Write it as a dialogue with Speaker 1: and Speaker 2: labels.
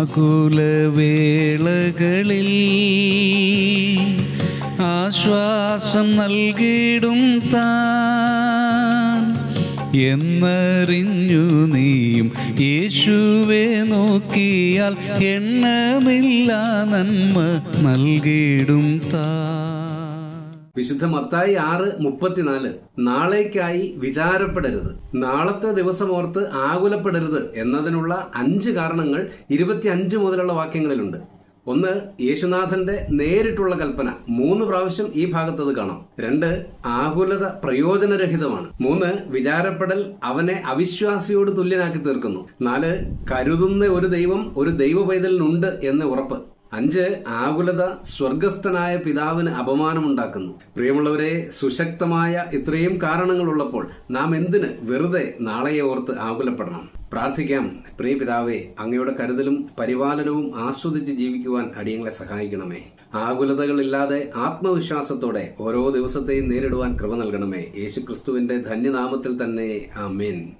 Speaker 1: ആകുലവേളകളിൽ ആശ്വാസം നൽകിയിടും താൻ. എന്നറിഞ്ഞു നീയും യേശുവെ നോക്കിയാൽ എണ്ണമില്ല നന്മ നൽകിയിടും താൻ.
Speaker 2: വിശുദ്ധ മത്തായി ആറ് മുപ്പത്തിനാല്. നാളേക്കായി വിചാരപ്പെടരുത്. നാളത്തെ ദിവസം ഓർത്ത് ആകുലപ്പെടരുത് എന്നതിനുള്ള അഞ്ച് കാരണങ്ങൾ ഇരുപത്തിയഞ്ച് മുതലുള്ള വാക്യങ്ങളിലുണ്ട്. ഒന്ന് യേശുനാഥന്റെ നേരിട്ടുള്ള കൽപ്പന. മൂന്ന് പ്രാവശ്യം ഈ ഭാഗത്തത് കാണാം. രണ്ട് ആകുലത പ്രയോജനരഹിതമാണ്. മൂന്ന് വിചാരപ്പെടൽ അവനെ അവിശ്വാസിയോട് തുല്യനാക്കി തീർക്കുന്നു. നാല് കരുതുന്ന ഒരു ദൈവം ഒരു ദൈവ പൈതലിനുണ്ട് എന്ന് ഉറപ്പ്. അഞ്ച് ആകുലത സ്വർഗസ്ഥനായ പിതാവിന് അപമാനമുണ്ടാക്കുന്നു. പ്രിയമുള്ളവരെ സുശക്തമായ ഇത്രയും കാരണങ്ങളുള്ളപ്പോൾ നാം എന്തിന് വെറുതെ നാളെയെ ഓർത്ത് ആകുലപ്പെടണം? പ്രാർത്ഥിക്കാം. പ്രിയ പിതാവേ അങ്ങയുടെ കരുതലും പരിപാലനവും ആസ്വദിച്ച് ജീവിക്കുവാൻ അടിയങ്ങളെ സഹായിക്കണമേ. ആകുലതകളില്ലാതെ ആത്മവിശ്വാസത്തോടെ ഓരോ ദിവസത്തെയും നേരിടുവാൻ കൃപ നൽകണമേ. യേശുക്രിസ്തുവിന്റെ ധന്യനാമത്തിൽ തന്നെ. ആമേൻ.